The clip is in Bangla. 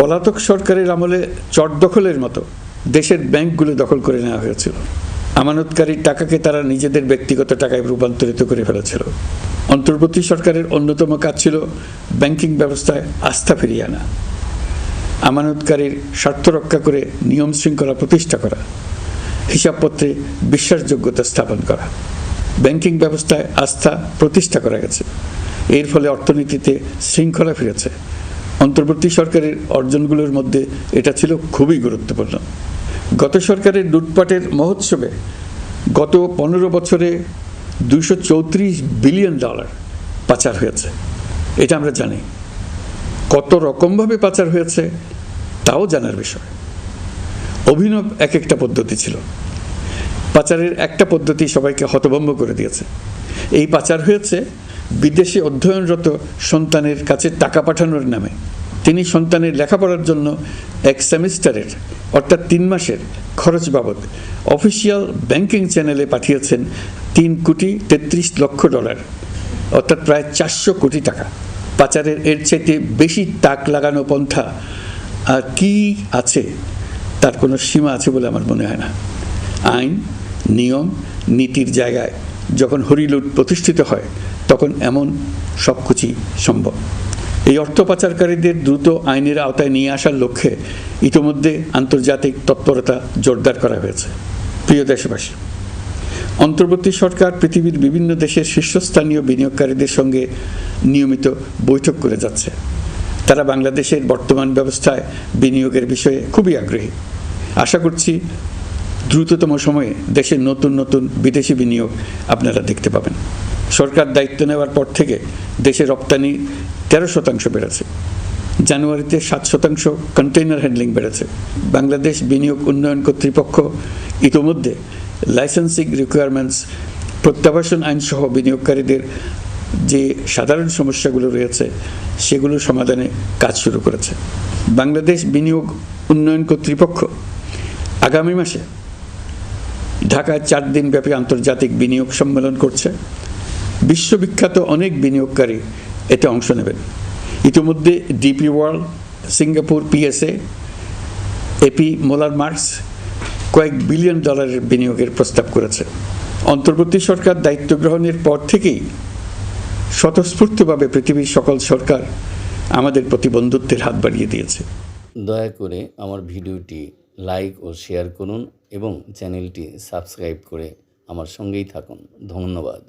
পলাতক সরকারের আমলে চট দখলের মতো দেশের ব্যাংকগুলো দখল করে নেওয়া হয়েছিল। আমানতকারীর টাকাকে তারা নিজেদের ব্যক্তিগত টাকায় রূপান্তরিত করে ফেলেছিল। অন্তর্বর্তী সরকারের অন্যতম কাজ ছিল ব্যাংকিং ব্যবস্থায় আস্থা ফিরিয়ে আনা। আমানতকারীর স্বার্থ রক্ষা করে নিয়ম শৃঙ্খলা প্রতিষ্ঠা করা, হিসাবপত্রে বিশ্বাসযোগ্যতা স্থাপন করা, ব্যাংকিং ব্যবস্থায় আস্থা প্রতিষ্ঠা করা গেছে। এর ফলে অর্থনীতিতে শৃঙ্খলা ফিরেছে। অন্তর্বর্তী সরকারের অর্জনগুলোর মধ্যে এটা ছিল খুবই গুরুত্বপূর্ণ। গত সরকারের লুটপাটের মহোৎসবে গত পনেরো বছরে দুইশো চৌত্রিশ বিলিয়ন ডলার পাচার হয়েছে। এটা আমরা জানি। কত রকমভাবে পাচার হয়েছে তাও জানার বিষয়। অভিনব এক একটা পদ্ধতি ছিল। পাচারের একটা পদ্ধতি সবাইকে হতভম্ব করে দিয়েছে। এই পাচার হয়েছে বিদেশে অধ্যয়নরত সন্তানের কাছে টাকা পাঠানোর নামে। তিনি সন্তানের লেখাপড়ার জন্য এক সেমিস্টারের, অর্থাৎ তিন মাসের, খরচ বাবদ অফিসিয়াল ব্যাংকিং চ্যানেলে পাঠিয়েছেন তিন কোটি তেত্রিশ লক্ষ ডলার, অর্থাৎ প্রায় চারশো কোটি টাকা। পাচারের এর চাইতে বেশি তাক লাগানো পন্থা আর কি আছে? তার কোনো সীমা আছে বলে আমার মনে হয় না। আইন, নিয়ম, নীতির জায়গায় যখন হরিলুট প্রতিষ্ঠিত হয় তখন এমন সব কিছুই সম্ভব। এই অর্থ পাচারকারীদের দ্রুত আইনের আওতায় নিয়ে আসার লক্ষ্যে ইতিমধ্যে আন্তর্জাতিক তৎপরতা জোরদার করা হয়েছে। প্রিয় দেশবাসী, অন্তর্বর্তী সরকার পৃথিবীর বিভিন্ন দেশের শীর্ষস্থানীয় বিনিয়োগকারীদের সঙ্গে নিয়মিত বৈঠক করে যাচ্ছে। তারা বাংলাদেশের বর্তমান ব্যবস্থায় বিনিয়োগের বিষয়ে খুবই আগ্রহী। আশা করছি দ্রুততম সময়ে দেশের নতুন নতুন বিদেশি বিনিয়োগ আপনারা দেখতে পাবেন। সরকার দায়িত্ব নেওয়ার পর থেকে দেশে রপ্তানি তেরো শতাংশ বেড়েছে। জানুয়ারিতে সাত শতাংশ কন্টেইনার হ্যান্ডলিং বেড়েছে। বাংলাদেশ বিনিয়োগ উন্নয়ন কর্তৃপক্ষ ইতোমধ্যে লাইসেন্সিং রিকোয়ারমেন্টস প্রত্যাবাসন আইনসহ বিনিয়োগকারীদের যে সাধারণ সমস্যাগুলো রয়েছে, সেগুলো সমাধানে কাজ শুরু করেছে। বাংলাদেশ বিনিয়োগ উন্নয়ন কর্তৃপক্ষ আগামী মাসে ঢাকায় চার দিনব্যাপী আন্তর্জাতিক বিনিয়োগ সম্মেলন করছে। বিশ্ববিখ্যাত অনেক বিনিয়োগকারী এতে অংশ নেবেন। ইতিমধ্যে DP World, Singapore, PSA, AP, Moller Maersk কয়েক বিলিয়ন ডলারের বিনিয়োগের প্রস্তাব করেছে। অন্তর্বর্তী সরকার দায়িত্ব গ্রহণের পর থেকেই স্বতঃস্ফূর্তভাবে পৃথিবীর সকল সরকার আমাদের প্রতি বন্ধুত্বের হাত বাড়িয়ে দিয়েছে। দয়া করে আমার ভিডিওটি লাইক ও শেয়ার করুন এবং চ্যানেলটি সাবস্ক্রাইব করে আমার সঙ্গেই থাকুন। ধন্যবাদ।